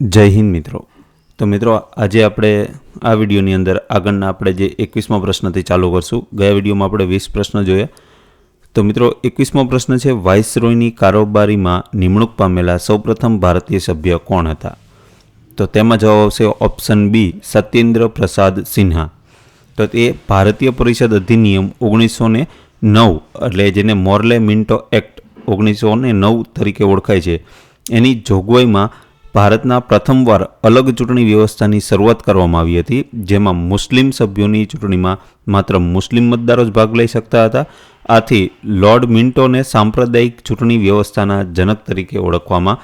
જય હિન્દ મિત્રો. તો મિત્રો, આજે આપણે આ વિડીયોની અંદર આગળના આપણે જે એકવીસમો પ્રશ્નથી ચાલુ કરશું. ગયા વિડીયોમાં આપણે વીસ પ્રશ્ન જોયા. તો મિત્રો, એકવીસમો પ્રશ્ન છે, વાઇસરોયની કારોબારીમાં નિમણૂક પામેલા સૌપ્રથમ ભારતીય સભ્ય કોણ હતા? તો તેમાં જવાબ આવશે ઓપ્શન બી, સત્યેન્દ્ર પ્રસાદ સિન્હા. તો તે ભારતીય પરિષદ અધિનિયમ ઓગણીસો ને નવ, એટલે જેને મોર્લે મિન્ટો એક્ટ ઓગણીસો ને નવ તરીકે ઓળખાય છે. એની જોગવાઈમાં ભારતના પ્રથમવાર અલગ ચૂંટણી વ્યવસ્થાની શરૂઆત કરવામાં આવી હતી, જેમાં મુસ્લિમ સભ્યોની ચૂંટણીમાં માત્ર મુસ્લિમ મતદારો જ ભાગ લઈ શકતા હતા. આથી લોર્ડ મિન્ટોને સાંપ્રદાયિક ચૂંટણી વ્યવસ્થાના જનક તરીકે ઓળખવામાં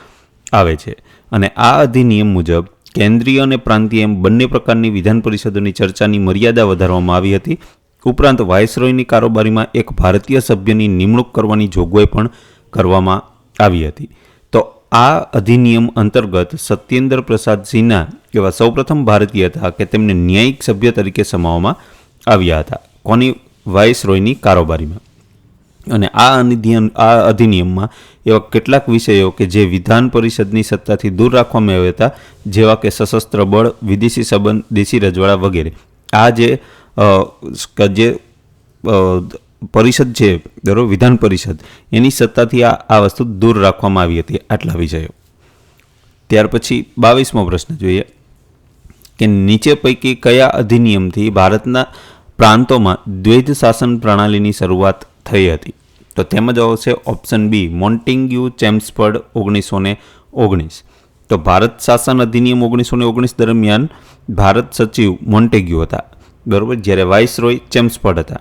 આવે છે. અને આ અધિનિયમ મુજબ કેન્દ્રીય અને પ્રાંતીય એમ બંને પ્રકારની વિધાન પરિષદોની ચર્ચાની મર્યાદા વધારવામાં આવી હતી. ઉપરાંત વાયસરોયની કારોબારીમાં એક ભારતીય સભ્યની નિમણૂક કરવાની જોગવાઈ પણ કરવામાં આવી હતી. આ અધિનિયમ અંતર્ગત સત્યેન્દ્ર પ્રસાદ સિન્હા એવા સૌપ્રથમ ભારતીય હતા કે તેમને ન્યાયિક સભ્ય તરીકે સમાવવામાં આવ્યા હતા. કોની વાઇસ રોયની કારોબારીમાં? અને આ આ અધિનિયમમાં એવા કેટલાક વિષયો કે જે વિધાન પરિષદની સત્તાથી દૂર રાખવામાં આવ્યા હતા, જેવા કે સશસ્ત્ર બળ, વિદેશી સંબંધ, દેશી રજવાડા વગેરે. આ જે જે પરિષદ છે બરાબર વિધાન પરિષદ, એની સત્તાથી આ આ વસ્તુ દૂર રાખવામાં આવી હતી આટલા વિષયો ત્યાર પછી બાવીસમો પ્રશ્ન જોઈએ કે નીચે પૈકી કયા અધિનિયમથી ભારતના પ્રાંતોમાં દ્વૈત શાસન પ્રણાલીની શરૂઆત થઈ હતી? તો તેમાં છે ઓપ્શન બી, મોન્ટિંગ્યુ, ચેમ્સફર્ડ, ઓગણીસો ને ઓગણીસ. તો ભારત શાસન અધિનિયમ ઓગણીસો ને ઓગણીસ દરમિયાન ભારત સચિવ મોન્ટેગ્યુ હતા. બરોબર? જ્યારે વાઇસરોય ચેમ્સફર્ડ હતા.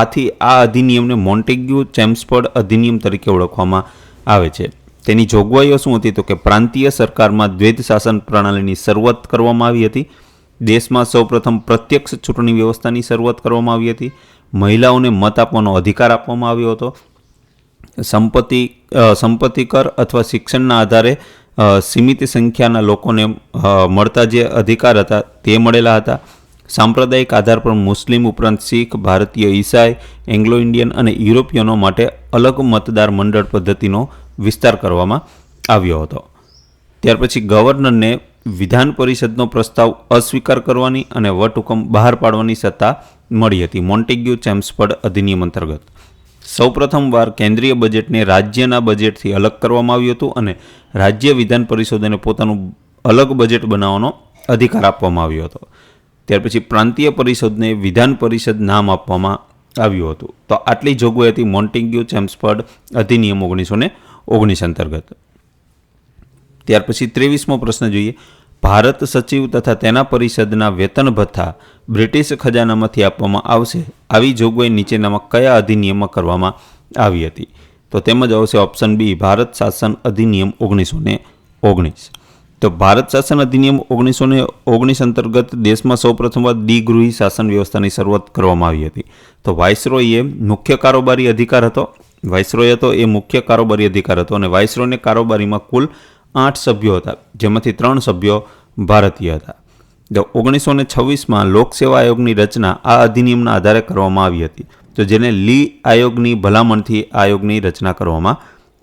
આથી આ અધિનિયમને મોન્ટેગ્યુ ચેમ્સફર્ડ અધિનિયમ તરીકે ઓળખવામાં આવે છે. તેની જોગવાઈઓ શું હતી તો કે પ્રાંતીય સરકારમાં દ્વૈત શાસન પ્રણાલીની શરૂઆત કરવામાં આવી હતી. દેશમાં સૌપ્રથમ પ્રત્યક્ષ ચૂંટણી વ્યવસ્થાની શરૂઆત કરવામાં આવી હતી. મહિલાઓને મત આપવાનો અધિકાર આપવામાં આવ્યો હતો. સંપત્તિ સંપત્તિ કર અથવા શિક્ષણના આધારે સીમિત સંખ્યાના લોકોને મળતા જે અધિકાર હતા તે મળેલા હતા. સાંપ્રદાયિક આધાર પર મુસ્લિમ ઉપરાંત શીખ, ભારતીય, ઈસાઈ, એંગ્લો ઇન્ડિયન અને યુરોપિયનો માટે અલગ મતદાર મંડળ પદ્ધતિનો વિસ્તાર કરવામાં આવ્યો હતો. ત્યાર પછી ગવર્નરને વિધાન પરિષદનો પ્રસ્તાવ અસ્વીકાર કરવાની અને વટહુકમ બહાર પાડવાની સત્તા મળી હતી. મોન્ટેગ્યુ ચેમ્સફર્ડ અધિનિયમ અંતર્ગત. સૌપ્રથમવાર કેન્દ્રીય બજેટને રાજ્યના બજેટથી અલગ કરવામાં આવ્યું હતું અને રાજ્ય વિધાન પરિષદને પોતાનું અલગ બજેટ બનાવવાનો અધિકાર આપવામાં આવ્યો હતો. ત્યાર પછી પ્રાંતીય પરિષદને વિધાન પરિષદ નામ આપવામાં આવ્યું હતું. તો આટલી જોગવાઈ હતી મોન્ટેગ્યુ, ચેમ્સફર્ડ અધિનિયમ ઓગણીસો ને ઓગણીસ અંતર્ગત. ત્યાર પછી ત્રેવીસમો પ્રશ્ન જોઈએ. ભારત સચિવ તથા તેના પરિષદના વેતન ભથ્થા બ્રિટિશ ખજાનામાંથી આપવામાં આવશે. આવી જોગવાઈ નીચેનામાં કયા અધિનિયમમાં કરવામાં આવી હતી? તો તેમજ આવશે ઓપ્શન બી, ભારત શાસન અધિનિયમ ઓગણીસો ને ઓગણીસ. તો ભારત શાસન અધિનિયમ ઓગણીસો ને ઓગણીસ અંતર્ગત દેશમાં સૌપ્રથમવાર દ્વિગૃહી શાસન વ્યવસ્થાની શરૂઆત કરવામાં આવી હતી. તો વાઇસરોયે મુખ્ય કારોબારી અધિકાર હતો. વાઇસરોય હતો એ મુખ્ય કારોબારી અધિકાર હતો અને વાઇસરોયને કારોબારીમાં કુલ આઠ સભ્યો હતા, જેમાંથી ત્રણ સભ્યો ભારતીય હતા. તો ઓગણીસો ને છવ્વીસમાં લોકસેવા આયોગની રચના આ અધિનિયમના આધારે કરવામાં આવી હતી. તો જેને લી આયોગની ભલામણથી આયોગની રચના કરવામાં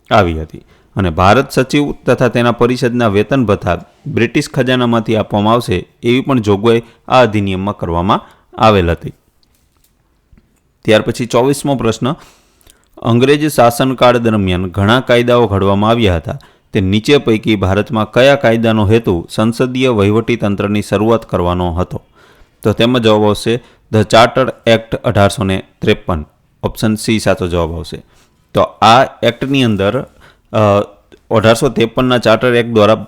આવી હતી. અને ભારત સચિવ તથા તેના પરિષદના વેતન ભથ્થા બ્રિટિશ ખજાનામાંથી આપવામાં આવશે એવી પણ જોગવાઈ આ અધિનિયમમાં કરવામાં આવેલ હતી. ત્યાર પછી ચોવીસમો પ્રશ્ન, અંગ્રેજ શાસનકાળ દરમિયાન ઘણા કાયદાઓ ઘડવામાં આવ્યા હતા. તે નીચે પૈકી ભારતમાં કયા કાયદાનો હેતુ સંસદીય વહીવટી તંત્રની શરૂઆત કરવાનો હતો? તો તેમાં જવાબ આવશે, ધ ચાર્ટર એક્ટ અઢારસો ત્રેપન. ઓપ્શન સી સાચો જવાબ આવશે. તો આ એક્ટની અંદર અઢારસો ત્રેપનના ચાર્ટર એક્ટ દ્વારા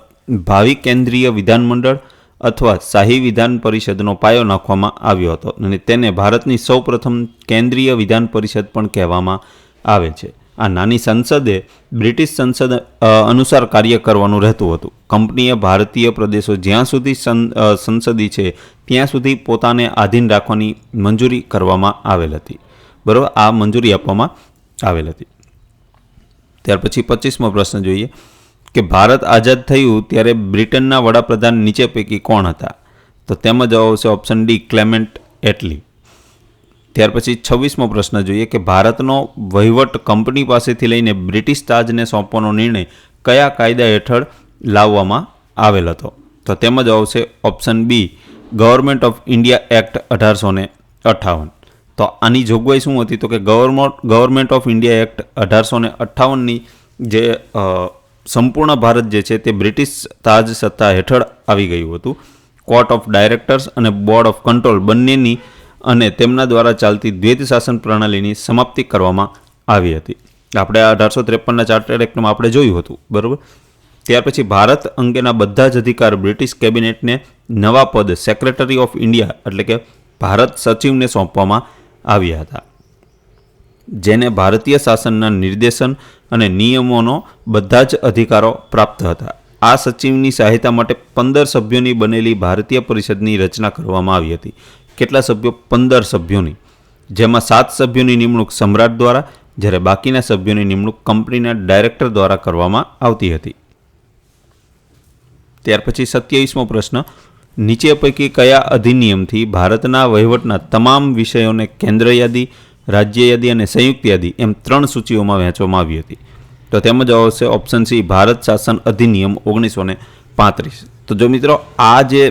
ભાવિ કેન્દ્રીય વિધાનમંડળ અથવા શાહી વિધાન પરિષદનો પાયો નાખવામાં આવ્યો હતો અને તેને ભારતની સૌપ્રથમ કેન્દ્રીય વિધાન પરિષદ પણ કહેવામાં આવે છે. આ નાની સંસદે બ્રિટિશ સંસદ અનુસાર કાર્ય કરવાનું રહેતું હતું. કંપનીએ ભારતીય પ્રદેશો જ્યાં સુધી સંસદી છે, ત્યાં સુધી પોતાને આધીન રાખવાની મંજૂરી કરવામાં આવેલ હતી. બરાબર? આ મંજૂરી આપવામાં આવેલ હતી. ત્યાર પછી પચીસમો પ્રશ્ન જોઈએ કે ભારત આઝાદ થયું ત્યારે બ્રિટનના વડાપ્રધાન નીચે પૈકી કોણ હતા? તો તેમાં જવાબ આવશે ઓપ્શન ડી, ક્લેમેન્ટ એટલી. ત્યાર પછી છવ્વીસમો પ્રશ્ન જોઈએ કે ભારતનો વહીવટ કંપની પાસેથી લઈને બ્રિટિશ તાજને સોંપવાનો નિર્ણય કયા કાયદા હેઠળ લાવવામાં આવેલ હતો? તો તેમાં જવાબ આવશે option B Government of India Act અઢારસો ને અઠ્ઠાવન તો આની જોગવાઈ શું હતી? તો કે Government Government of India Act અઢારસો ને અઠ્ઠાવનની જે સંપૂર્ણ ભારત જે છે તે બ્રિટિશ તાજ સત્તા હેઠળ આવી ગયું હતું. કોર્ટ ઓફ ડાયરેક્ટર્સ અને બોર્ડ ઓફ કંટ્રોલ બંનેની અને તેમના દ્વારા ચાલતી દ્વૈત શાસન પ્રણાલીની સમાપ્તિ કરવામાં આવી હતી. આપણે આ અઢારસો ત્રેપનના ચાર્ટર એક્ટમાં આપણે જોયું હતું, બરાબર? ત્યાર પછી ભારત અંગેના બધા જ અધિકાર બ્રિટિશ કેબિનેટને નવા પદ સેક્રેટરી ઓફ ઇન્ડિયા એટલે કે ભારત સચિવને સોંપવામાં આવ્યા હતા. જેને ભારતીય શાસનના નિર્દેશન અને નિયમોનો બધા જ અધિકારો પ્રાપ્ત હતા. આ સચિવની સહાયતા માટે પંદર સભ્યોની બનેલી ભારતીય પરિષદની રચના કરવામાં આવી હતી. કેટલા સભ્યો? પંદર સભ્યોની. જેમાં સાત સભ્યોની નિમણૂક સમ્રાટ દ્વારા, જ્યારે બાકીના સભ્યોની નિમણૂક કંપનીના ડાયરેક્ટર દ્વારા કરવામાં આવતી હતી. ત્યાર પછી સત્યાવીસમો પ્રશ્ન નીચે પૈકી કયા અધિનિયમથી ભારતના વહીવટના તમામ વિષયોને કેન્દ્ર યાદી, રાજ્ય યાદી અને સંયુક્ત યાદી એમ ત્રણ સૂચિઓમાં વહેંચવામાં આવી હતી. તો તેમાં જવાબ આવશે ઓપ્શન સી, ભારત શાસન અધિનિયમ ઓગણીસો ને પાંત્રીસ. તો જો મિત્રો, આ જે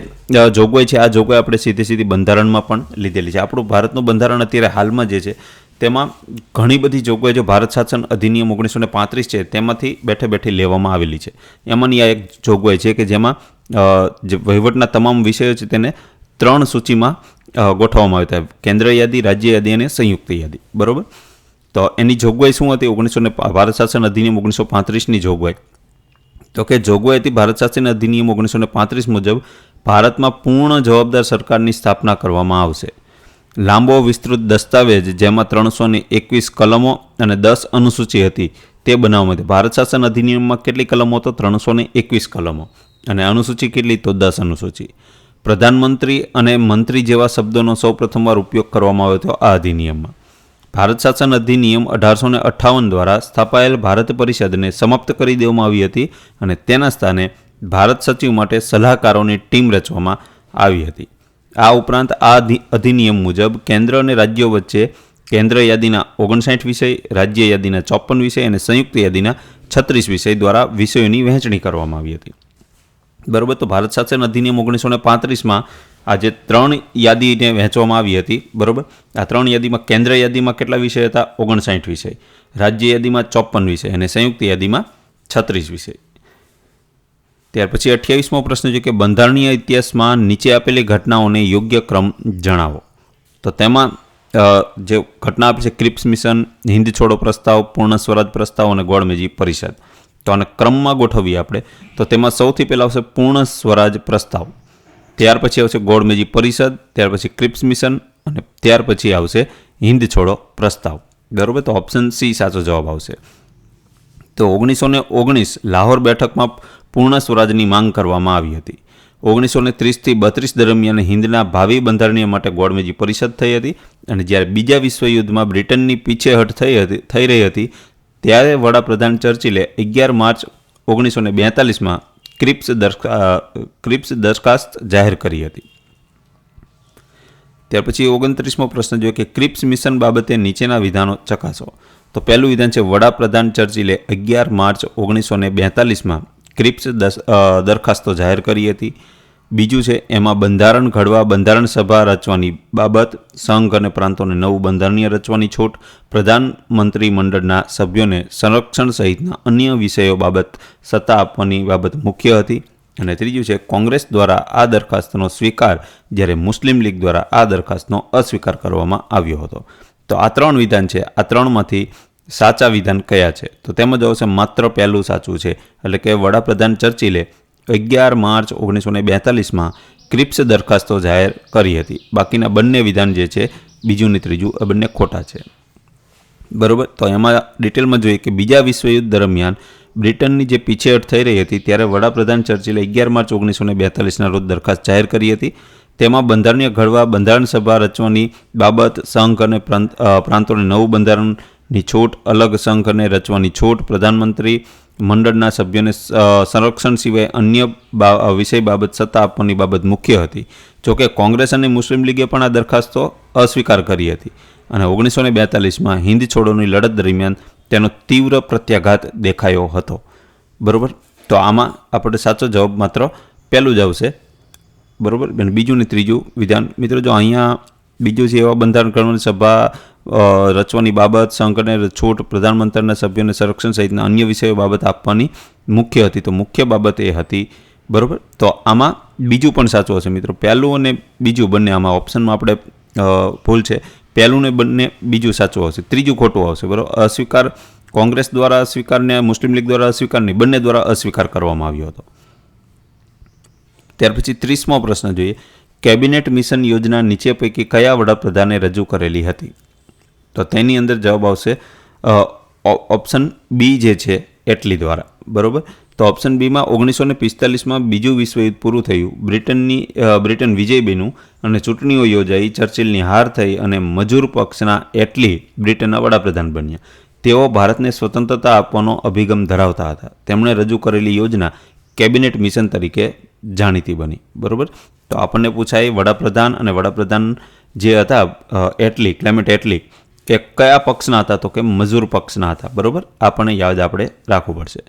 જોગવાઈ છે, આ જોગવાઈ આપણે સીધી સીધી બંધારણમાં પણ લીધેલી છે. આપણું ભારતનું બંધારણ અત્યારે હાલમાં જે છે, તેમાં ઘણી બધી જોગવાઈ જો ભારત શાસન અધિનિયમ ઓગણીસો ને પાંત્રીસ છે, તેમાંથી બેઠે બેઠી લેવામાં આવેલી છે. એમાંની આ એક જોગવાઈ છે કે જેમાં જે વહીવટના તમામ વિષયો છે તેને ત્રણ સૂચિમાં ગોઠવવામાં આવ્યા હતા. કેન્દ્ર યાદી, રાજ્ય યાદી અને સંયુક્ત યાદી. બરાબર? તો એની જોગવાઈ શું હતી? ઓગણીસો ને ભારત શાસન અધિનિયમ ઓગણીસો પાંત્રીસની જોગવાઈ. તો કે જોગવાઈ હતી ભારત શાસન અધિનિયમ ઓગણીસો ને પાંત્રીસ મુજબ ભારતમાં પૂર્ણ જવાબદાર સરકારની સ્થાપના કરવામાં આવશે. લાંબો, વિસ્તૃત દસ્તાવેજ, જેમાં ત્રણસો ને એકવીસ કલમો અને દસ અનુસૂચિ હતી, તે બનાવવામાં હતી. ભારત શાસન અધિનિયમમાં કેટલી કલમો? તો ત્રણસો ને એકવીસ કલમો. અને અનુસૂચિ કેટલી તો દસ અનુસૂચિ. પ્રધાનમંત્રી અને મંત્રી જેવા શબ્દોનો સૌ પ્રથમવાર ઉપયોગ કરવામાં આવ્યો હતો આ અધિનિયમમાં. ભારત શાસન અધિનિયમ અઢારસો ને અઠ્ઠાવન દ્વારા સ્થાપાયેલ ભારત પરિષદને સમાપ્ત કરી દેવામાં આવી હતી અને તેના સ્થાને ભારત સચિવ માટે સલાહકારોની ટીમ રચવામાં આવી હતી. આ ઉપરાંત આ અધિનિયમ મુજબ કેન્દ્ર અને રાજ્યો વચ્ચે કેન્દ્ર યાદીના ઓગણસાઠ વિષય, રાજ્ય યાદીના ચોપન વિષય અને સંયુક્ત યાદીના છત્રીસ વિષય દ્વારા વિષયોની વહેંચણી કરવામાં આવી હતી. બરોબર, તો ભારત શાસન અધિનિયમ ઓગણીસો ને પાંત્રીસમાં આ જે ત્રણ યાદીને વહેંચવામાં આવી હતી, બરાબર? આ ત્રણ યાદીમાં કેન્દ્ર યાદીમાં કેટલા વિષય હતા? ઓગણસાઠ વિષય. રાજ્ય યાદીમાં ચોપન વિષય અને સંયુક્ત યાદીમાં છત્રીસ વિષય. ત્યાર પછી અઠ્યાવીસમો પ્રશ્ન છે કે બંધારણીય ઇતિહાસમાં નીચે આપેલી ઘટનાઓને યોગ્ય ક્રમ જણાવો. તો તેમાં જે ઘટના આપી છે, ક્રિપ્સ મિશન હિન્દ છોડો પ્રસ્તાવ, પૂર્ણ સ્વરાજ પ્રસ્તાવ અને ગોળમેજી પરિષદ. તો આને ક્રમમાં ગોઠવીએ આપણે. તો તેમાં સૌથી પહેલાં આવશે પૂર્ણ સ્વરાજ પ્રસ્તાવ. ત્યાર પછી આવશે ગોળમેજી પરિષદ, ત્યાર પછી ક્રિપ્સ મિશન અને ત્યાર પછી આવશે હિન્દ છોડો પ્રસ્તાવ. બરાબર? તો ઓપ્શન સી સાચો જવાબ આવશે. તો ઓગણીસો ને ઓગણીસ લાહોર બેઠકમાં પૂર્ણ સ્વરાજની માંગ કરવામાં આવી હતી. ઓગણીસો ને ત્રીસથી બત્રીસ દરમિયાન હિન્દના ભાવિ બંધારણીય માટે ગોળમેજી પરિષદ થઈ હતી અને જ્યારે બીજા વિશ્વયુદ્ધમાં બ્રિટનની પીછેહટ થઈ હતી, થઈ રહી હતી ત્યારે વડાપ્રધાન ચર્ચિલે અગિયાર માર્ચ ઓગણીસો ને બેતાલીસમાં ક્રિપ્સ ક્રિપ્સ દરખાસ્ત જાહેર કરી હતી. ત્યાર પછી ઓગણત્રીસમો પ્રશ્ન જોયો કે ક્રિપ્સ મિશન બાબતે નીચેના વિધાનો ચકાસો. તો પહેલું વિધાન છે, વડાપ્રધાન ચર્ચિલે અગિયાર માર્ચ ઓગણીસો ને બેતાલીસમાં ક્રિપ્સ દરખાસ્તો જાહેર કરી હતી. બીજું છે, એમાં બંધારણ ઘડવા, બંધારણ સભા રચવાની બાબત, સંઘ અને પ્રાંતોને નવું બંધારણીય રચવાની છૂટ, પ્રધાનમંત્રી મંડળના સભ્યોને સંરક્ષણ સહિતના અન્ય વિષયો બાબત સત્તા આપવાની બાબત મુખ્ય હતી. અને ત્રીજું છે, કોંગ્રેસ દ્વારા આ દરખાસ્તનો સ્વીકાર જ્યારે મુસ્લિમ લીગ દ્વારા આ દરખાસ્તનો અસ્વીકાર કરવામાં આવ્યો હતો. તો આ ત્રણ વિધાન છે, આ ત્રણમાંથી સાચા વિધાન કયા છે? તો તેમાં આવશે માત્ર પહેલું સાચું છે, એટલે કે વડાપ્રધાન ચર્ચિલે અગિયાર માર્ચ ઓગણીસો ને બેતાલીસમાં ક્રિપ્સ દરખાસ્તો જાહેર કરી હતી. બાકીના બંને વિધાન જે છે, બીજું ને ત્રીજું એ બંને ખોટા છે. બરાબર? તો એમાં ડિટેલમાં જોઈએ કે બીજા વિશ્વયુદ્ધ દરમિયાન બ્રિટનની જે પીછેહટ થઈ રહી હતી, ત્યારે વડાપ્રધાન ચર્ચિલે અગિયાર માર્ચ ઓગણીસો ને બેતાલીસના રોજ દરખાસ્ત જાહેર કરી હતી. તેમાં બંધારણીય ઘડવા, બંધારણ સભા રચવાની બાબત, સંઘ અને પ્રાંત પ્રાંતોને નવું બંધારણની છૂટ, અલગ સંઘ અને રચવાની છૂટ, પ્રધાનમંત્રી મંડળના સભ્યોને સંરક્ષણ સિવાય અન્ય વિષય બાબત સત્તા આપવાની બાબત મુખ્ય હતી. જોકે કોંગ્રેસ અને મુસ્લિમ લીગે પણ આ દરખાસ્તો અસ્વીકાર કરી હતી. અને ઓગણીસો ને બેતાલીસમાં હિન્દ છોડોની લડત દરમિયાન તેનો તીવ્ર પ્રત્યાઘાત દેખાયો હતો. બરાબર? તો આમાં આપણે સાચો જવાબ માત્ર પહેલું જ આવશે. બરાબર? અને બીજું ને ત્રીજું વિધાન. મિત્રો, જો અહીંયા બીજું છે એવા બંધારણ કરવાની સભા રચવાની બાબત સંકટને છૂટ પ્રધાનમંત્રીના સભ્યોને સંરક્ષણ સહિતના અન્ય વિષયો બાબત આપવાની મુખ્ય હતી. તો મુખ્ય બાબત એ હતી, બરાબર? તો આમાં બીજું પણ સાચું હશે મિત્રો. પહેલું અને બીજું બંને આમાં ઓપ્શનમાં આપણે ભૂલ છે. પહેલું ને બંને બીજું સાચું આવશે ત્રીજું ખોટું આવશે, બરાબર? અસ્વીકાર કોંગ્રેસ દ્વારા અસ્વીકારને મુસ્લિમ લીગ દ્વારા અસ્વીકાર નહીં, બંને દ્વારા અસ્વીકાર કરવામાં આવ્યો હતો. ત્યાર પછી ત્રીસમો પ્રશ્ન જોઈએ. કેબિનેટ મિશન યોજના નીચે પૈકી કયા વડાપ્રધાને રજૂ કરેલી હતી? તો તેની અંદર જવાબ આવશે ઓપ્શન બી જે છે એટલી દ્વારા. બરાબર? તો ઓપ્શન બીમાં ઓગણીસો ને પિસ્તાલીસમાં બીજું વિશ્વયુદ્ધ પૂરું થયું. બ્રિટનની બ્રિટન વિજય બન્યું અને ચૂંટણીઓ યોજાઈ, ચર્ચિલની હાર થઈ અને મજૂર પક્ષના એટલી બ્રિટનના વડાપ્રધાન બન્યા. તેઓ ભારતને સ્વતંત્રતા આપવાનો અભિગમ ધરાવતા હતા. તેમણે રજૂ કરેલી યોજના કેબિનેટ મિશન તરીકે જાણીતી બની. બરાબર? તો આપણને પૂછાય, વડાપ્રધાન અને વડાપ્રધાન જે હતા એટલી ક્લેમેટ એટલી કે કયા પક્ષના હતા તો કે મજૂર પક્ષના હતા, બરોબર? આપણને યાદ આપણે રાખવું પડશે.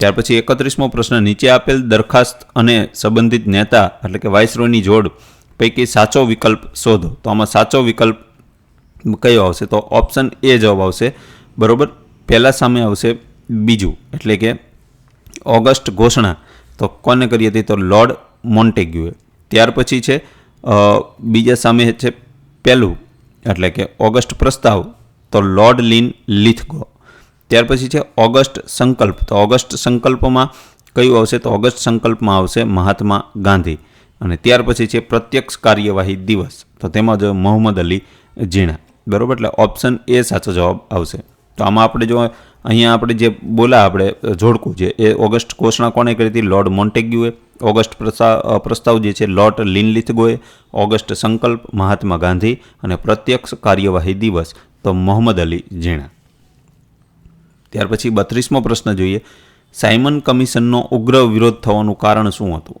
ત્યાર પછી એકત્રીસમો પ્રશ્ન, નીચે આપેલ દરખાસ્ત અને સંબંધિત નેતા, એટલે કે વાઇસરોયની જોડ, પૈકી સાચો વિકલ્પ શોધો. તો આમાં સાચો વિકલ્પ કયો આવશે? તો ઓપ્શન એ જવાબ આવશે, બરાબર? પહેલાં સામે આવશે બીજું, એટલે કે ઓગસ્ટ ઘોષણા. તો કોને કરી હતી? તો લોર્ડ મોન્ટેગ્યુએ. ત્યાર પછી છે બીજા સામે છે, પહેલું એટલે કે ઓગસ્ટ પ્રસ્તાવ, તો લોર્ડ લિન લિથગો. ત્યાર પછી છે ઓગસ્ટ સંકલ્પ. તો ઓગસ્ટ સંકલ્પમાં કયું આવશે? તો ઓગસ્ટ સંકલ્પમાં આવશે મહાત્મા ગાંધી. અને ત્યાર પછી છે પ્રત્યક્ષ કાર્યવાહી દિવસ. તો તેમાં જો મોહમ્મદ અલી જીણા બરોબર? એટલે ઓપ્શન એ સાચો જવાબ આવશે. તો આમાં આપણે જો અહીંયા આપણે જે બોલા આપણે જોડકું છે, એ ઓગસ્ટ ઘોષણા કોને કરી હતી? લોર્ડ મોન્ટેગ્યુએ. ઓગસ્ટ પ્રસ્તા- પ્રસ્તાવ જે છે, લોર્ડ લિનલિથગોએ. ઓગસ્ટ સંકલ્પ મહાત્મા ગાંધી અને પ્રત્યક્ષ કાર્યવાહી દિવસ તો મોહમ્મદ અલી ઝીણા. ત્યાર પછી બત્રીસમો પ્રશ્ન જોઈએ. સાયમન કમિશનનો ઉગ્ર વિરોધ થવાનું કારણ શું હતું?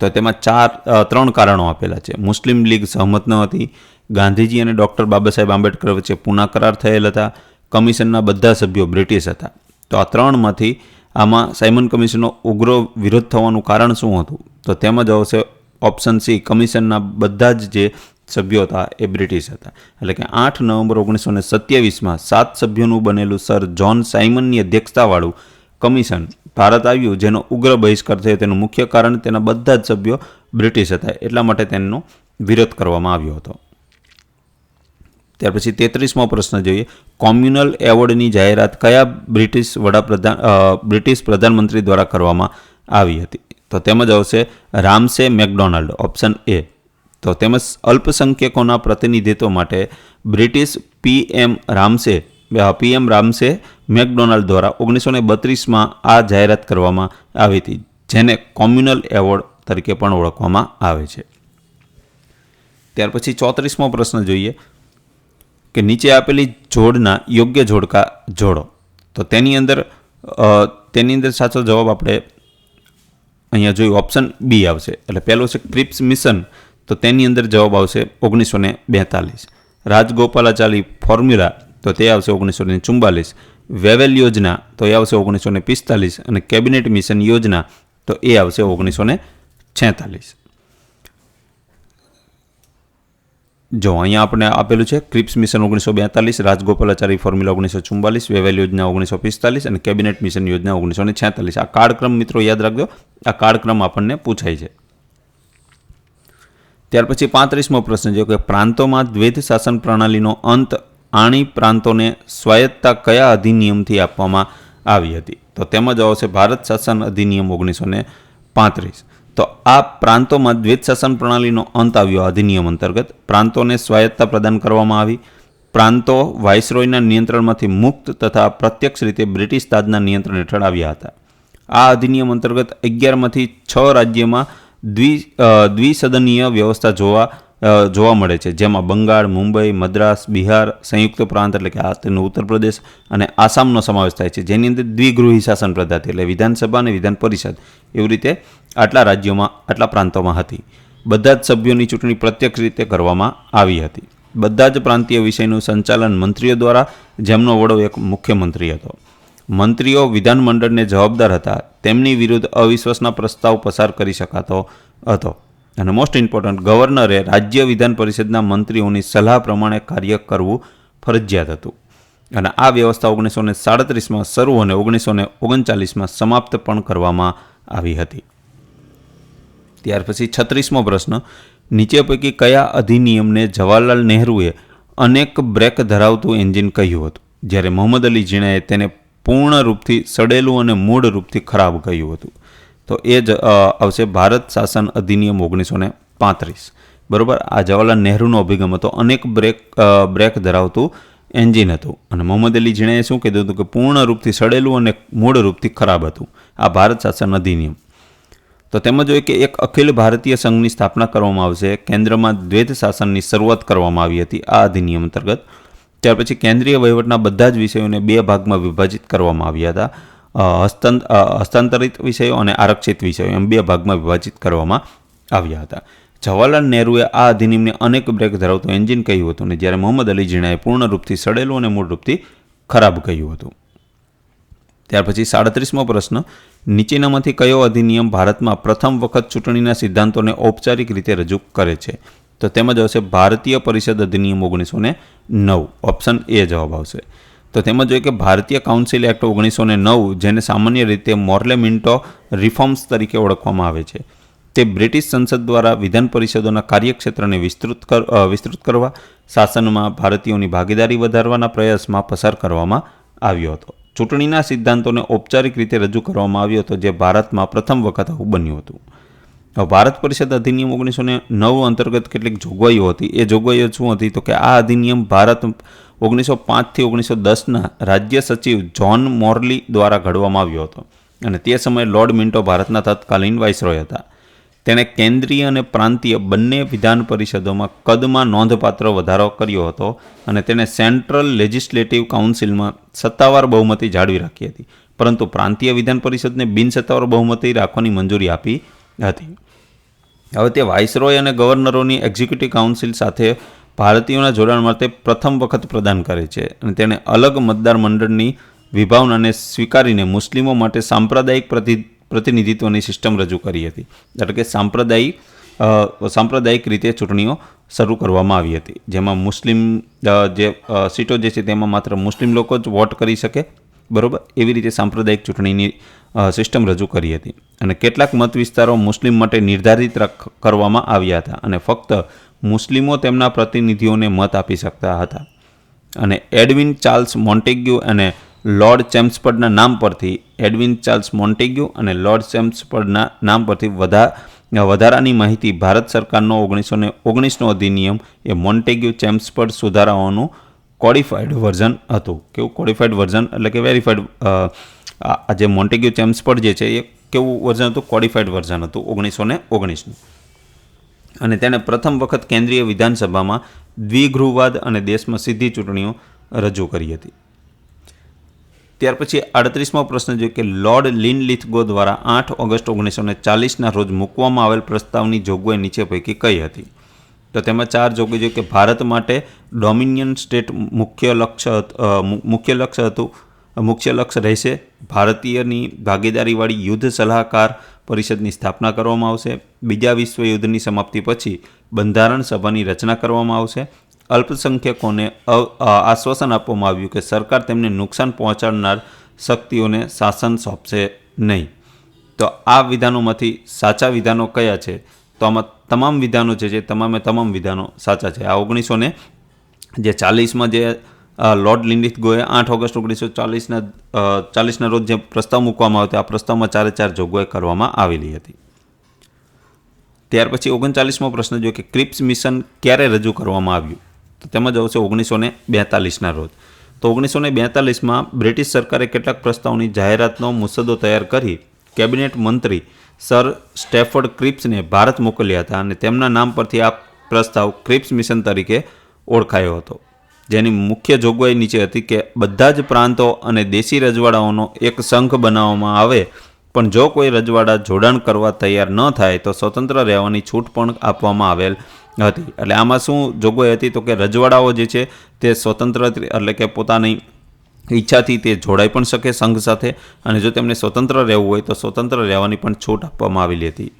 તો તેમાં ચાર ત્રણ કારણો આપેલા છે. મુસ્લિમ લીગ સહમત ન હતી. ગાંધીજી અને ડૉક્ટર બાબા સાહેબ આંબેડકર વચ્ચે પુના કરાર થયેલ હતા. કમિશનના બધા સભ્યો બ્રિટિશ હતા. તો આ ત્રણમાંથી આમાં સાયમન કમિશનનો ઉગ્ર વિરોધ થવાનું કારણ શું હતું? તો તેમાં જ આવશે ઓપ્શન સી, કમિશનના બધા જ જે સભ્યો હતા એ બ્રિટિશ હતા. એટલે કે આઠ નવેમ્બર ઓગણીસો ને સત્યાવીસમાં સાત સભ્યોનું બનેલું સર જ્હોન સાયમનની અધ્યક્ષતાવાળું કમિશન ભારત આવ્યું, જેનો ઉગ્ર બહિષ્કાર થયો. તેનું મુખ્ય કારણ તેના બધા જ સભ્યો બ્રિટિશ હતા. એટલા માટે તેમનો વિરોધ કરવામાં આવ્યો હતો. ત્યાર પછી તેત્રીસમો પ્રશ્ન જોઈએ. કોમ્યુનલ એવોર્ડની જાહેરાત કયા બ્રિટિશ વડાપ્રધાન બ્રિટિશ પ્રધાનમંત્રી દ્વારા કરવામાં આવી હતી? તો તેમજ આવશે રામસે મેકડોનાલ્ડ, ઓપ્શન એ. તો તેમજ અલ્પસંખ્યકોના પ્રતિનિધિત્વ માટે British PM Ramsay PM Ramsay MacDonald દ્વારા ઓગણીસો ને બત્રીસમાં આ જાહેરાત કરવામાં આવી હતી, જેને કોમ્યુનલ એવોર્ડ તરીકે પણ ઓળખવામાં આવે છે. ત્યાર પછી ચોત્રીસમો પ્રશ્ન જોઈએ. કે નીચે આપેલી જોડના યોગ્ય જોડકા જોડો. તો તેની અંદર તેની અંદર સાચો જવાબ આપણે અહીંયા જોયું. ઓપ્શન બી આવશે. એટલે પહેલું છે ક્રિપ્સ મિશન તો તેની અંદર જવાબ આવશે ઓગણીસો ને બેતાલીસ. રાજગોપાલાચારી ફોર્મ્યુલા તો તે આવશે ઓગણીસો ને ચુમ્બાલીસ વેવેલ યોજના તો એ આવશે ઓગણીસો ને પિસ્તાલીસ. અને કેબિનેટ મિશન યોજના તો એ આવશે ઓગણીસો ને છેતાલીસ. જો, અહીંયા આપણે આપેલું છે ક્રિપ્સ મિશન ઓગણીસો બેતાલીસ, રાજગોપાલાચારી ફોર્મ્યુલા ઓગણીસો ચુમ્બાલીસ વેવેલ યોજના ઓગણીસો પિસ્તાલીસ અને કેબિનેટ મિશન યોજના ઓગણીસો ને છેતાલીસ. આ કાળક્રમ મિત્રો યાદ રાખજો, આ કાળક્રમ આપણને પૂછાય છે. ત્યાર પછી પાંત્રીસમો પ્રશ્ન છે કે પ્રાંતોમાં દ્વૈત શાસન પ્રણાલીનો અંત આણી પ્રાંતોને સ્વાયત્તા કયા અધિનિયમથી આપવામાં આવી હતી? તો તેમાં જવાબ છે ભારત શાસન અધિનિયમ ઓગણીસો ને પાંત્રીસ. તો આ પ્રાંતોમાં દ્વૈત શાસન પ્રણાલીનો અંત આવ્યો. આ અધિનિયમ અંતર્ગત પ્રાંતોને સ્વાયત્તતા પ્રદાન કરવામાં આવી. પ્રાંતો વાઇસરોયના નિયંત્રણમાંથી મુક્ત તથા પ્રત્યક્ષ રીતે બ્રિટિશ તાજના નિયંત્રણ હેઠળ આવ્યા હતા. આ અધિનિયમ અંતર્ગત અગિયારમાંથી છ રાજ્યમાં દ્વિ દ્વિસદનીય વ્યવસ્થા જોવા જોવા મળે છે. જેમાં બંગાળ, મુંબઈ, મદ્રાસ, બિહાર સંયુક્ત પ્રાંત એટલે કે આ તેનું ઉત્તર પ્રદેશ અને આસામનો સમાવેશ થાય છે. જેની અંદર દ્વિગૃહી શાસન પદ્ધતિ એટલે વિધાનસભા અને વિધાન પરિષદ. એવી રીતે આટલા રાજ્યોમાં, આટલા પ્રાંતોમાં હતી. બધા જ સભ્યોની ચૂંટણી પ્રત્યક્ષ રીતે કરવામાં આવી હતી. બધા જ પ્રાંતીય વિષયનું સંચાલન મંત્રીઓ દ્વારા, જેમનો વડો એક મુખ્યમંત્રી હતો. મંત્રીઓ વિધાનમંડળને જવાબદાર હતા. તેમની વિરુદ્ધ અવિશ્વાસના પ્રસ્તાવ પસાર કરી શકાતો હતો. અને મોસ્ટ ઇમ્પોર્ટન્ટ ગવર્નરે રાજ્ય વિધાન પરિષદના મંત્રીઓની સલાહ પ્રમાણે કાર્ય કરવું ફરજિયાત હતું. અને આ વ્યવસ્થા ઓગણીસો ને સાડત્રીસમાં શરૂ અને ઓગણીસો ઓગણચાલીસમાં સમાપ્ત પણ કરવામાં આવી હતી. ત્યાર પછી છત્રીસમો પ્રશ્ન, નીચે પૈકી કયા અધિનિયમને જવાહરલાલ નહેરુએ અનેક બ્રેક ધરાવતું એન્જિન કહ્યું હતું? જ્યારે મોહમ્મદ અલી ઝીણાએ તેને પૂર્ણ રૂપથી સડેલું અને મૂળ રૂપથી ખરાબ કહ્યું હતું. તો એ જ આવશે ભારત શાસન અધિનિયમ ઓગણીસો ને પાંત્રીસ. બરાબર? આ જવાહરલાલ નહેરુનો અભિગમ હતો. અનેક બ્રેક બ્રેક ધરાવતું એન્જિન હતું. અને મોહમ્મદ અલી ઝીણાએ શું કીધું હતું કે પૂર્ણ રૂપથી સડેલું અને મૂળ રૂપથી ખરાબ હતું. આ ભારત શાસન અધિનિયમ. તો તેમાં જોઈએ કે એક અખિલ ભારતીય સંઘની સ્થાપના કરવામાં આવશે. કેન્દ્રમાં દ્વૈત શાસનની શરૂઆત કરવામાં આવી હતી આ અધિનિયમ અંતર્ગત. ત્યાર પછી કેન્દ્રીય વહીવટના બધા જ વિષયોને બે ભાગમાં વિભાજિત કરવામાં આવ્યા હતા. હસ્તાંતરિત વિષયો અને આરક્ષિત વિષયો એમ બે ભાગમાં વિભાજિત કરવામાં આવ્યા હતા. જવાહરલાલ નહેરુએ આ અધિનિયમને અનેક બ્રેક ધરાવતું એન્જિન કહ્યું હતું અને જ્યારે મોહમ્મદ અલી ઝીણાએ પૂર્ણ રૂપથી સડેલું અને મૂળ રૂપથી ખરાબ કહ્યું હતું. ત્યાર પછી સાડત્રીસમો પ્રશ્ન, નીચેનામાંથી કયો અધિનિયમ ભારતમાં પ્રથમ વખત ચૂંટણીના સિદ્ધાંતોને ઔપચારિક રીતે રજૂ કરે છે? તો તેમાં આવશે ભારતીય પરિષદ અધિનિયમ ઓગણીસો ને નવ. ઓપ્શન એ જવાબ આવશે. તો તેમાં જોઈએ કે ભારતીય કાઉન્સિલ એક્ટ ઓગણીસો ને નવ, જેને સામાન્ય રીતે મોર્લે મિન્ટો રિફોર્મ્સ તરીકે ઓળખવામાં આવે છે, તે બ્રિટિશ સંસદ દ્વારા વિધાન પરિષદોના કાર્યક્ષેત્રને વિસ્તૃત વિસ્તૃત કરવા, શાસનમાં ભારતીયોની ભાગીદારી વધારવાના પ્રયાસમાં પસાર કરવામાં આવ્યો હતો. ચૂંટણીના સિદ્ધાંતોને ઔપચારિક રીતે રજૂ કરવામાં આવ્યો હતો, જે ભારતમાં પ્રથમ વખત આવું બન્યું હતું. ભારત પરિષદ અધિનિયમ ઓગણીસો ને નવ અંતર્ગત કેટલીક જોગવાઈઓ હતી. એ જોગવાઈઓ શું હતી તો કે આ અધિનિયમ ભારત ઓગણીસો પાંચથી ઓગણીસો દસના રાજ્ય સચિવ જ્હોન મોર્લી દ્વારા ઘડવામાં આવ્યો હતો. અને તે સમયે લોર્ડ મિન્ટો ભારતના તત્કાલીન વાઇસરોય હતા. તેણે કેન્દ્રીય અને પ્રાંતીય બંને વિધાન પરિષદોમાં કદમાં નોંધપાત્ર વધારો કર્યો હતો અને તેણે સેન્ટ્રલ લેજિસ્લેટિવ કાઉન્સિલમાં સત્તાવાર બહુમતી જાળવી રાખી હતી. પરંતુ પ્રાંતીય વિધાન પરિષદને બિનસત્તાવાર બહુમતી રાખવાની મંજૂરી આપી હતી. હવે તે વાઇસરોય અને ગવર્નરોની એક્ઝિક્યુટિવ કાઉન્સિલ સાથે ભારતીયોના જોડાણ માટે પ્રથમ વખત પ્રદાન કરે છે અને તેણે અલગ મતદાર મંડળની વિભાવનાને સ્વીકારીને મુસ્લિમો માટે સાંપ્રદાયિક પ્રતિ પ્રતિનિધિત્વની સિસ્ટમ રજૂ કરી હતી. એટલે કે સાંપ્રદાયિક સાંપ્રદાયિક રીતે ચૂંટણીઓ શરૂ કરવામાં આવી હતી. જેમાં મુસ્લિમ જે સીટો જે છે તેમાં માત્ર મુસ્લિમ લોકો જ વોટ કરી શકે, બરાબર? એવી રીતે સાંપ્રદાયિક ચૂંટણીની સિસ્ટમ રજૂ કરી હતી. અને કેટલાક મત વિસ્તારો મુસ્લિમ માટે નિર્ધારિત કરવામાં આવ્યા હતા. અને ફક્ત મુસ્લિમો તેમના પ્રતિનિધિઓને મત આપી શકતા હતા. અને એડવિન ચાર્લ્સ મોન્ટેગ્યુ અને લોર્ડ ચેમ્સફર્ડના નામ પરથી એડવિન ચાર્લ્સ મોન્ટેગ્યુ અને લોર્ડ ચેમ્સફર્ડના નામ પરથી વધા, વધારાની માહિતી ભારત સરકારનો ઓગણીસો ને ઓગણીસનો અધિનિયમ એ મોન્ટેગ્યુ ચેમ્સફર્ડ સુધારાઓનું કોડિફાઈડ વર્ઝન હતું. કેવું કોડિફાઈડ વર્ઝન એટલે કે વેરીફાઈડ આ જે મોન્ટેગ્યુ ચેમ્સફર્ડ જે છે એ કેવું વર્ઝન હતું? કોડિફાઈડ વર્ઝન હતું, ઓગણીસો ને ઓગણીસનું. અને તેણે પ્રથમ વખત કેન્દ્રીય વિધાનસભામાં દ્વિગૃહવાદ અને દેશમાં સીધી ચૂંટણીઓ રજૂ કરી હતી. ત્યાર પછી આડત્રીસમો પ્રશ્ન જોઈએ કે લોર્ડ લિન લિથગો દ્વારા આઠ ઓગસ્ટ ઓગણીસો ને ચાલીસના રોજ મૂકવામાં આવેલ પ્રસ્તાવની જોગવાઈ નીચે પૈકી કઈ હતી? તો તેમાં ચાર જોગવાઈ જોઈએ કે ભારત માટે ડોમિનિયન સ્ટેટ મુખ્ય લક્ષ્ય મુખ્ય લક્ષ્ય હતું. મુખ્ય લક્ષ્ય રહેશે ભારતીયની ભાગીદારીવાળી યુદ્ધ સલાહકાર પરિષદની સ્થાપના કરવામાં આવશે. બીજા વિશ્વયુદ્ધની સમાપ્તિ પછી બંધારણ સભાની રચના કરવામાં આવશે. અલ્પસંખ્યકોને આશ્વાસન આપવામાં આવ્યું કે સરકાર તેમને નુકસાન પહોંચાડનાર શક્તિઓને શાસન સોંપશે નહીં. તો આ વિધાનોમાંથી સાચા વિધાનો કયા છે? તો આમાં તમામ વિધાનો છે જે તમામે તમામ વિધાનો સાચા છે. આ ઓગણીસો ને જે ચાલીસમાં જે લોર્ડ લિન્ડિથ ગોએ આઠ ઓગસ્ટ ઓગણીસો ચાલીસના ચાલીસના રોજ જે પ્રસ્તાવ મૂકવામાં આવ્યો હતો, આ પ્રસ્તાવમાં ચારે ચાર જોગવાઈ કરવામાં આવેલી હતી. ત્યાર પછી ઓગણચાલીસમો પ્રશ્ન જો કે ક્રિપ્સ મિશન ક્યારે રજૂ કરવામાં આવ્યું? તો તેમાં જ આવશે ઓગણીસો ને બેતાલીસના રોજ. તો ઓગણીસો ને બેતાલીસમાં બ્રિટિશ સરકારે કેટલાક પ્રસ્તાવની જાહેરાતનો મુસદ્દો તૈયાર કરી કેબિનેટ મંત્રી સર સ્ટેફર્ડ ક્રિપ્સને ભારત મોકલ્યા હતા અને તેમના નામ પરથી આ પ્રસ્તાવ ક્રિપ્સ મિશન તરીકે ઓળખાયો હતો. જેની મુખ્ય જોગવાઈ નીચે હતી કે બધા જ પ્રાંતો અને દેશી રજવાડાઓનો એક સંઘ બનાવવામાં આવે, પણ જો કોઈ રજવાડા જોડાણ કરવા તૈયાર ન થાય તો સ્વતંત્ર રહેવાની છૂટ પણ આપવામાં આવેલ હતી. એટલે આમાં શું જોગવાઈ હતી તો કે રજવાડાઓ જે છે તે સ્વતંત્ર એટલે કે પોતાની ઈચ્છાથી તે જોડાઈ પણ શકે સંઘ સાથે. અને જો તેમને સ્વતંત્ર રહેવું હોય તો સ્વતંત્ર રહેવાની પણ છૂટ આપવામાં આવેલી હતી.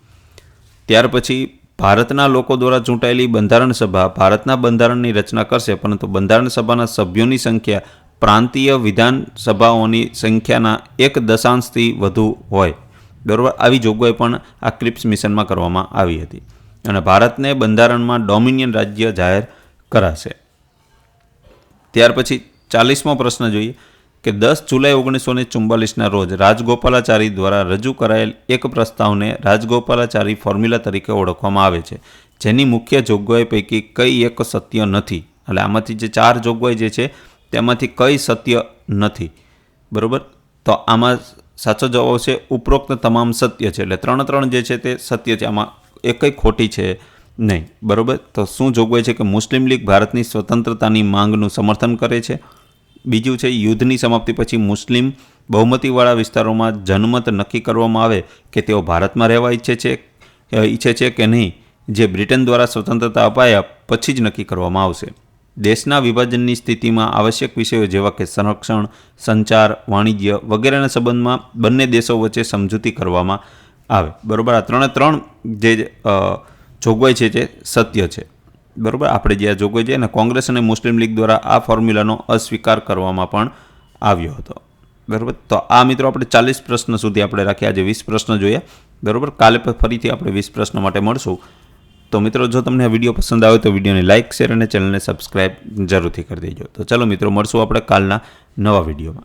ત્યાર પછી ભારતના લોકો દ્વારા ચૂંટાયેલી બંધારણ સભા ભારતના બંધારણની રચના કરશે, પરંતુ બંધારણ સભાના સભ્યોની સંખ્યા પ્રાંતીય વિધાનસભાઓની સંખ્યાના એક દશાંશથી વધુ હોય. બરાબર આવી જોગવાઈ પણ આ ક્રિપ્સ મિશનમાં કરવામાં આવી હતી. અને ભારતને બંધારણમાં ડોમિનિયન રાજ્ય જાહેર કરાશે. ત્યાર પછી ચાલીસમો પ્રશ્ન જોઈએ કે દસ જુલાઈ ઓગણીસો ને ચુમ્બાલીસના રોજ રાજગોપાલાચારી દ્વારા રજૂ કરાયેલ એક પ્રસ્તાવને રાજગોપાલાચારી ફોર્મ્યુલા તરીકે ઓળખવામાં આવે છે. જેની મુખ્ય જોગવાઈ પૈકી કઈ એક સત્ય નથી. એટલે આમાંથી જે ચાર જોગવાઈ જે છે, તેમાંથી કઈ સત્ય નથી. બરાબર? તો આમાં સાચો જવાબ છે ઉપરોક્ત તમામ સત્ય છે. એટલે ત્રણ ત્રણ જે છે તે સત્ય છે. આમાં એકય ખોટી છે? નહીં. બરાબર? તો શું જોગવાઈ છે કે મુસ્લિમ લીગ ભારતની સ્વતંત્રતાની માંગનું સમર્થન કરે છે? બીજું છે, યુદ્ધની સમાપ્તિ પછી મુસ્લિમ બહુમતીવાળા વિસ્તારોમાં જનમત નક્કી કરવામાં આવે કે તેઓ ભારતમાં રહેવા ઈચ્છે છે ઈચ્છે છે કે નહીં, જે બ્રિટન દ્વારા સ્વતંત્રતા અપાયા પછી જ નક્કી કરવામાં આવશે. દેશના વિભાજનની સ્થિતિમાં આવશ્યક વિષયો જેવા કે સંરક્ષણ, સંચાર, વાણિજ્ય વગેરેના સંબંધમાં બંને દેશો વચ્ચે સમજૂતી કરવામાં આવે. બરોબર? આ ત્રણે ત્રણ જે જોગવાઈ છે જે સત્ય છે. બરાબર? આપણે જે આ જોગવાઈ છે અને કોંગ્રેસ અને મુસ્લિમ લીગ દ્વારા આ ફોર્મ્યુલાનો અસ્વીકાર કરવામાં પણ આવ્યો હતો. બરાબર? તો આ મિત્રો આપણે ચાલીસ પ્રશ્ન સુધી આપણે રાખ્યા. આજે વીસ પ્રશ્ન જોઈએ. બરોબર? કાલે ફરીથી આપણે વીસ પ્રશ્ન માટે મળશું. તો મિત્રો, જો તમને આ વીડિયો પસંદ આવે તો વિડીયોને લાઇક શેર અને ચેનલને સબસ્ક્રાઇબ જરૂરથી કરી દેજો. તો ચલો મિત્રો, મળશું આપણે કાલના નવા વિડીયોમાં.